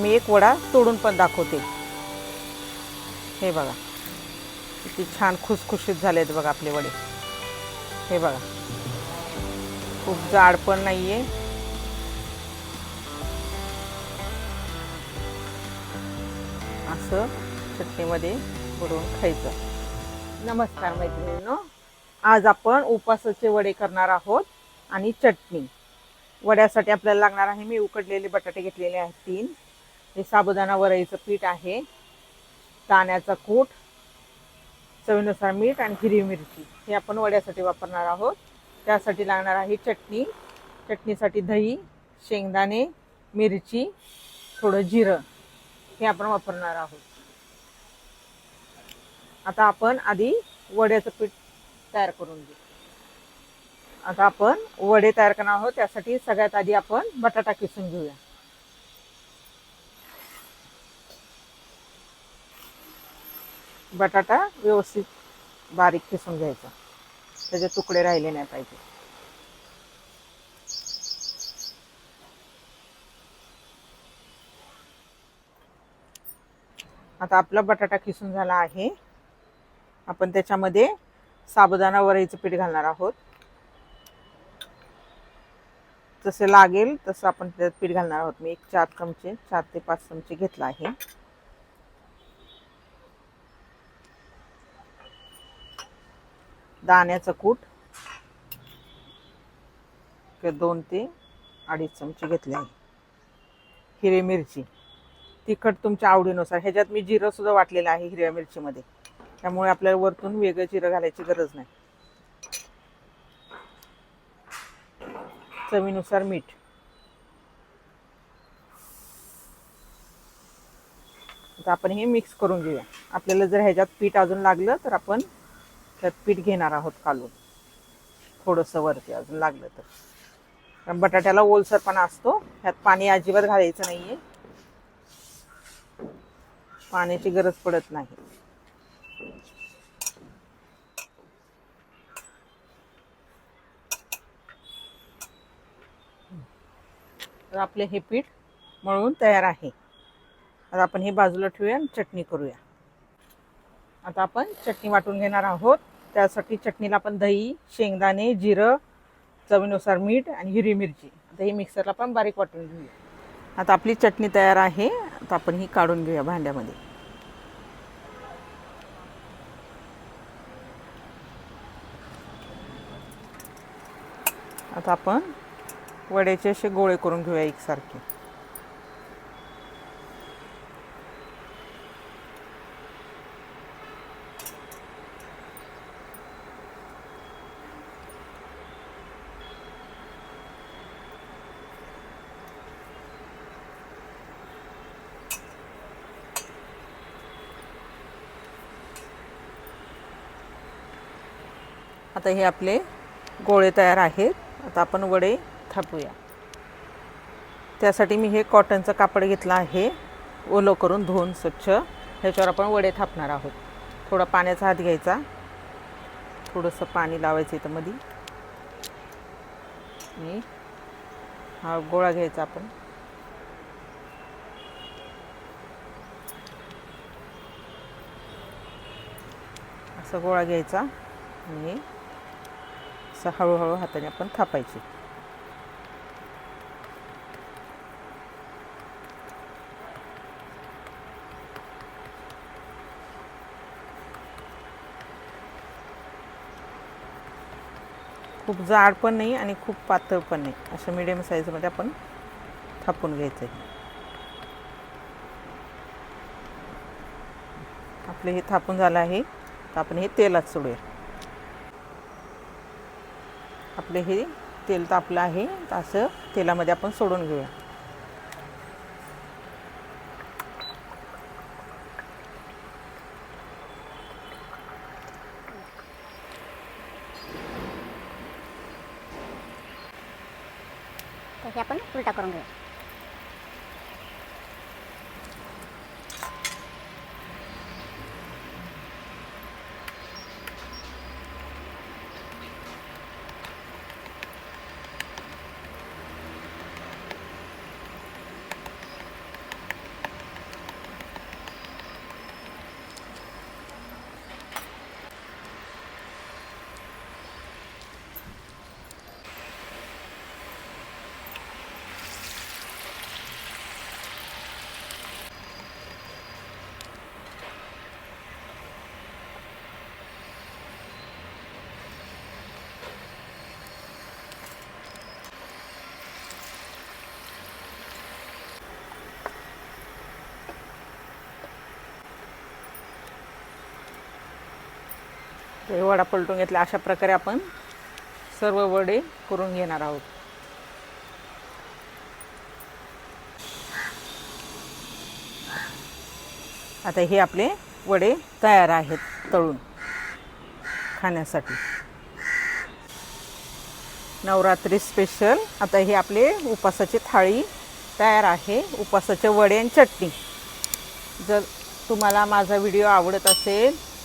मी एक वडा तोडून पण दाखवते. हे बघा. किती छान खुसखुशीत झाले आहेत बघा आपले वडे. हे बघा. खूप जाड पण नाही आहे असं चटणीमध्ये बुडवून खायचं. नमस्कार मैत्रिणींनो. आज आपण उपासाचे वडे करणार आहोत आणि चटणी. वड्यासाठी आपल्याला लागणार आहे मी उकडलेले बटाटे घेतलेले आहेत तीन. हे साबुदाणा वरईचं पीठ आहे. दाण्याचा कूट चवीनुसार मीठ आणि हिरवी मिरची. हे आपण वड्यासाठी वापरणार आहोत. त्यासाठी लागणार आहे चटणी. चटणीसाठी दही शेंगदाणे मिरची थोडं जिरं. हे आपण वापरणार आहोत. आता आपण आधी वड्याचं पीठ तयार करून घेऊ. आता आपण वडे तयार करणार आहोत. त्यासाठी सगळ्यात आधी आपण बटाटा किसून घेऊया. बटाटा व्यवस्थित बारीक किसून घ्यायचा. त्याचे तुकडे राहिले नाही पाहिजे. आता आपला बटाटा किसून झाला आहे. आपण त्याच्यामध्ये साबुदाणा वरईचं पीठ घालणार आहोत. जसे लागेल तसं आपण त्यात पीठ घालणार आहोत. मी एक चार चमचे चार ते पाच चमचे घेतला आहे. दाण्याचं कूट. दोन ते अडीच चमचे घेतले आहे. हिरवी मिरची. तिखट तुमच्या आवडीनुसार. ह्याच्यात मी जिरं सुद्धा वाटलेलं आहे हिरव्या मिरचीमध्ये. त्यामुळे आपल्याला वरतून वेगळं जिरं घालायची गरज नाही. चवीनुसार मीठ. आता आपण हे मिक्स करून घेऊया. आपल्याला जर ह्याच्यात पीठ अजून लागलं तर आपण त्यात पीठ घेणार आहोत कालून. थोडंसं वरती अजून लागलं तर. कारण बटाट्याला ओलसरपणा असतो. ह्यात पाणी अजिबात घालायचं नाही आहे पाण्याची गरज पडत नाही. तर आपले हे पीठ मळून तयार आहे. आता आपण हे बाजूला ठेवूया आणि चटणी करूया. आता आपण चटणी वाटून घेणार आहोत. त्यासाठी चटणीला आपण दही शेंगदाणे जिरं चवीनुसार मीठ आणि हिरवी मिरची. आता ही मिक्सरला पण बारीक वाटून घेऊया. आता आपली चटणी तयार आहे. आता आपण ही काढून घेऊया भांड्यामध्ये. आता आपण वड्याचे असे गोळे करून घेऊया एकसारखे. आता हे आपले गोळे तयार आहेत. आता आपण वडे थापूया. त्यासाठी मी हे कॉटनचं कापड घेतलं आहे. ओलं करून धुवून स्वच्छ. ह्याच्यावर आपण वडे थापणार आहोत. थोडा पाण्याचा हात घ्यायचा. थोडंसं पाणी लावायचं इथं मध्ये आणि हा गोळा घ्यायचा आपण. असं गोळा घ्यायचा. आणि असं हळूहळू हाताने आपण थापायची. खूप जाड पण नाही आणि खूप पातळ पण नाही. अशा मिडियम साईजमध्ये आपण थापून घ्यायचं आहे आपलं हे थापून झालं आहे. तर आपण हे तेलात सोडूया. आपले हे तेल तापलं आहे तर असं तेलामध्ये आपण सोडून घेऊया. तर हे आपण उलटा करून घेऊया. हे वडा पलटून घेतला. अशा प्रकारे आपण सर्व वडे करून घेणार आहोत. आता हे आपले वडे तयार आहेत तळून खाण्यासाठी. नवरात्री स्पेशल आता हे आपले उपासाची थाळी तयार आहे. उपासाचे वडे आणि चटणी. जर तुम्हाला माझा व्हिडिओ आवडत असेल